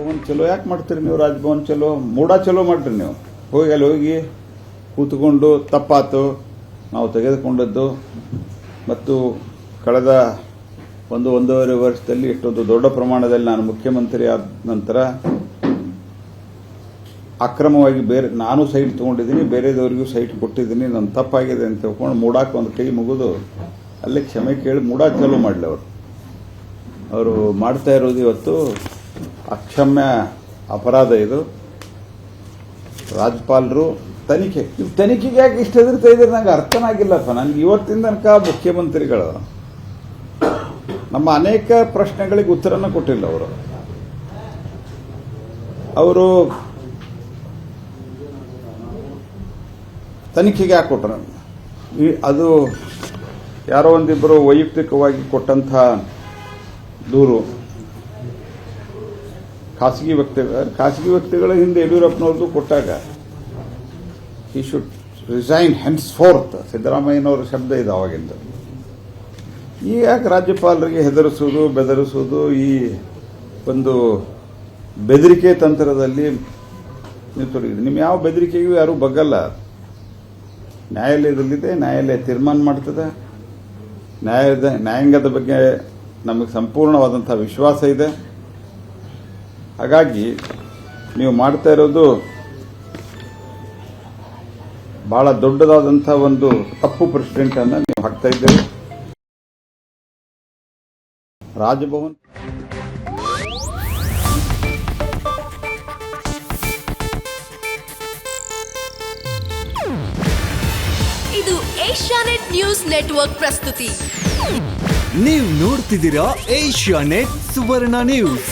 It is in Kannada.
ರಾಜಭವನ್ ಚಲೋ, ಯಾಕೆ ಮಾಡ್ತೀರಿ ನೀವು ರಾಜಭವನ್ ಚಲೋ? ಮೂಡ ಚಲೋ ಮಾಡ್ರಿ ನೀವು. ಹೋಗಿ ಅಲ್ಲಿ ಹೋಗಿ ಕೂತ್ಕೊಂಡು ತಪ್ಪಾತು, ನಾವು ತೆಗೆದುಕೊಂಡದ್ದು. ಮತ್ತು ಕಳೆದ ಒಂದು ಒಂದೂವರೆ ವರ್ಷದಲ್ಲಿ ಇಷ್ಟೊಂದು ದೊಡ್ಡ ಪ್ರಮಾಣದಲ್ಲಿ ನಾನು ಮುಖ್ಯಮಂತ್ರಿ ಆದ ನಂತರ ಅಕ್ರಮವಾಗಿ ಬೇರೆ, ನಾನು ಸೈಟ್ ತಗೊಂಡಿದ್ದೀನಿ, ಬೇರೆದವರಿಗೂ ಸೈಟ್ ಕೊಟ್ಟಿದ್ದೀನಿ ನನ್ನ ತಪ್ಪಾಗಿದೆ ಅಂತ ತಿಳ್ಕೊಂಡು ಮೂಡಾಕ್ ಒಂದು ಕೈ ಮುಗಿದು ಅಲ್ಲೇ ಕ್ಷಮೆ ಕೇಳಿ ಮೂಡಾ ಚಾಲೂ ಮಾಡಲಿ ಅವರು. ಅವರು ಮಾಡ್ತಾ ಇರೋದು ಇವತ್ತು ಅಕ್ಷಮ್ಯ ಅಪರಾಧ ಇದು. ರಾಜ್ಯಪಾಲರು ತನಿಖೆ. ನೀವು ತನಿಖೆಗೆ ಯಾಕೆ ಇಷ್ಟ ಹೆದರ್ತಾ ಇದ್ದೀರಿ? ನಂಗೆ ಅರ್ಥನಾಗಿಲ್ಲಪ್ಪ ನನಗೆ ಇವತ್ತಿನ ತನಕ ಮುಖ್ಯಮಂತ್ರಿಗಳು ನಮ್ಮ ಅನೇಕ ಪ್ರಶ್ನೆಗಳಿಗೆ ಉತ್ತರನ ಕೊಟ್ಟಿಲ್ಲ ಅವರು. ಅವರು ತನಿಖೆಗೆ ಯಾಕೆ ಕೊಟ್ಟರು ಅದು ಯಾರೋ ಒಂದಿಬ್ಬರು ವೈಯಕ್ತಿಕವಾಗಿ ಕೊಟ್ಟಂಥ ದೂರು. ಖಾಸಗಿ ವ್ಯಕ್ತಿಗಳ ಖಾಸಗಿ ವ್ಯಕ್ತಿಗಳ ಹಿಂದೆ ಯಡಿಯೂರಪ್ಪನವ್ರದ್ದು ಕೊಟ್ಟಾಗ ಈ ಶುಡ್ ರಿಸೈನ್ ಹೆನ್ಸ್ ಫೋರ್ತ್ ಸಿದ್ದರಾಮಯ್ಯನವರ ಶಬ್ದ ಇದೆ ಅವಾಗಿಂದ ಈ ಯಾಕೆ ರಾಜ್ಯಪಾಲರಿಗೆ ಹೆದರಿಸುವುದು, ಬೆದರಿಸುವುದು ಈ ಒಂದು ಬೆದರಿಕೆ ತಂತ್ರದಲ್ಲಿ ನೀವು ತೊಡಗಿದೆ ನಿಮ್ಮ ಯಾವ ಬೆದರಿಕೆಗೂ ಯಾರೂ ಬಗ್ಗಲ್ಲ. ನ್ಯಾಯಾಲಯದಲ್ಲಿದೆ, ನ್ಯಾಯಾಲಯ ತೀರ್ಮಾನ ಮಾಡ್ತದೆ. ನ್ಯಾಯದ ನ್ಯಾಯಾಂಗದ ಬಗ್ಗೆ ನಮಗೆ ಸಂಪೂರ್ಣವಾದಂಥ ವಿಶ್ವಾಸ ಇದೆ. ಹಾಗಾಗಿ ನೀವು ಮಾಡ್ತಾ ಇರೋದು ಬಹಳ ದೊಡ್ಡದಾದಂತಹ ಒಂದು ತಪ್ಪು ಪ್ರೆಸಿಡೆಂಟ್ ಅನ್ನ ನೀವು ಹಾಕ್ತಾ ಇದ್ದೀರಿ. ರಾಜಭವನ್ ಇದು ಏಷ್ಯಾನೆಟ್ ನ್ಯೂಸ್ ನೆಟ್ವರ್ಕ್ ಪ್ರಸ್ತುತಿ. ನೀವು ನೋಡ್ತಿದ್ದೀರಾ ಏಷ್ಯಾ ನೆಟ್ ಸುವರ್ಣ ನ್ಯೂಸ್.